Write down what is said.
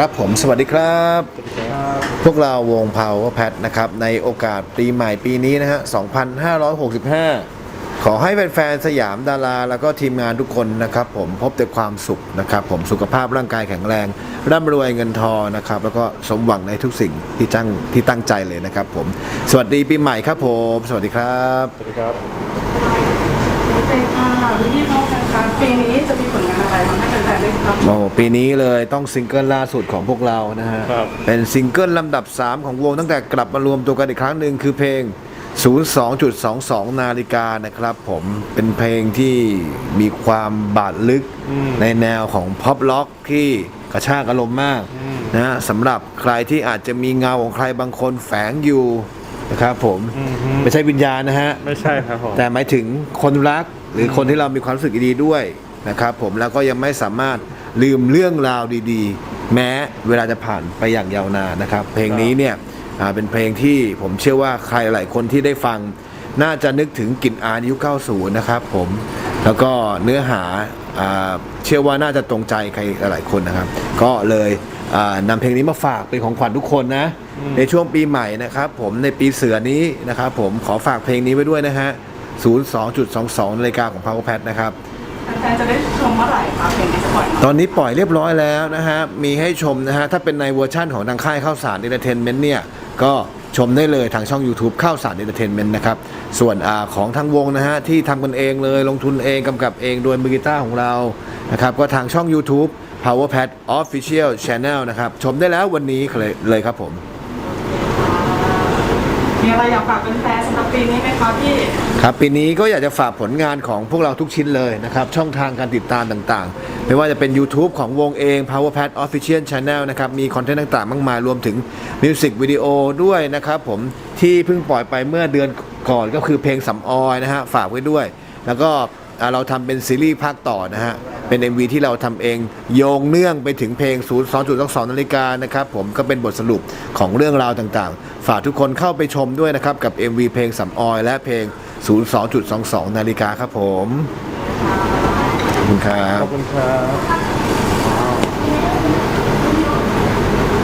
ครับผมสวัสดีครับ พวกเราวง Power Pad นะครับ ในโอกาสปีใหม่ปีนี้นะฮะ 2565 ขอให้แฟนๆสยามดารา แล้วก็ทีมงานทุกคนนะครับผมพบแต่ความสุขนะครับ ผมสุขภาพร่างกายแข็งแรง ร่ำรวยเงินทองนะครับ แล้วก็สมหวังในทุกสิ่งที่ตั้งที่ตั้งใจเลยนะครับผม สวัสดีปีใหม่ครับผม สวัสดีครับ สวัสดีครับโอเคค่ะพี่พี่น้องกันคะปีนี้จะมีผล โอ้มปีนี้เลยต้องซิงเกิลล่าสุดของพวกเรานะฮะ ครับ เป็นซิงเกิลลำดับ 3 ของวงตั้งแต่กลับมารวมตัวกันอีกครั้งหนึ่งคือเพลง 02.22 นาฬิกานะครับผมเป็นเพลงที่มีความบาดลึกอืมในแนวของพ็อปล็อกที่กระชากอารมณ์มากอืมนะฮะสำหรับใครที่อาจจะมีเงาของใครบางคนแฝงอยู่นะครับผมอืมฮึไม่ใช่วิญญาณนะฮะ ไม่ใช่ครับผม แต่หมายถึงคนรักหรือคนที่เรามีความรู้สึกดีๆด้วยนะครับผมแล้วก็ยังไม่สามารถ ลืมเรื่องราวดีๆ แม้เวลาจะผ่านไปอย่างยาวนานนะครับ เพลงนี้เนี่ยอ่าเป็นเพลงที่ผมเชื่อว่าใครหลายคนที่ได้ฟัง น่าจะนึกถึงกลิ่นอายยุค90 นะครับผมแล้วก็เนื้อหาอ่าเชื่อว่าน่าจะตรงใจใครหลายคนนะครับ ก็เลยอ่านำเพลงนี้มาฝากเป็นของขวัญทุกคนนะ ในช่วงปีใหม่นะครับผมในปีเสือนี้นะครับผมขอฝากเพลงนี้ไว้ด้วยนะฮะ 02.22นาฬิกาของ Power Pad นะครับ แฟนๆจะได้ชมเมื่อไหร่คะเพลงนี้จะปล่อยตอนนี้ปล่อยเรียบร้อยแล้วนะฮะ มีให้ชมนะฮะ ถ้าเป็นในเวอร์ชั่นของทางค่ายข้าวสารเอนเตอร์เทนเมนต์เนี่ย ก็ชมได้เลยทางช่อง YouTube ข้าวสารเอนเตอร์เทนเมนต์นะครับ ส่วนอาของทางวงนะฮะ ที่ทำกันเองเลยลงทุนเองกำกับเองโดยมือกีตาร์ของเรานะครับ ก็ทางช่อง YouTube Power Pad Official Channel นะครับ ชมได้แล้ววันนี้เลยเลยครับผม มีอะไรอยากฝากแฟนสำหรับปีนี้ไหมคะพี่ ครับปีนี้ก็อยากจะฝากผลงานของพวกเราทุกชิ้นเลยนะครับ ช่องทางการติดตามต่างๆ ไม่ว่าจะเป็น YouTube ของวงเอง PowerPad Official Channel นะครับ มีคอนเทนต์ต่างๆ มากมายรวมถึงมิวสิกวิดีโอด้วยนะครับผมที่เพิ่งปล่อยไปเมื่อเดือนก่อนก็คือเพลงสำออยนะฮะฝากไว้ด้วย แล้วก็อ่าเราทำเป็นซีรีส์ภาคต่อนะฮะ เป็น MV ที่เราทำเองโยงเนื่องไปถึงเพลง 02.22นาฬิกานะครับผมก็เป็นบทสรุปของเรื่องราวต่างๆ ฝากทุกคนเข้าไปชมด้วยนะครับ กับ MV เพลงสำออย และเพลง 02.22 นาฬิกาครับผม ขอบคุณครับ ขอบคุณครับ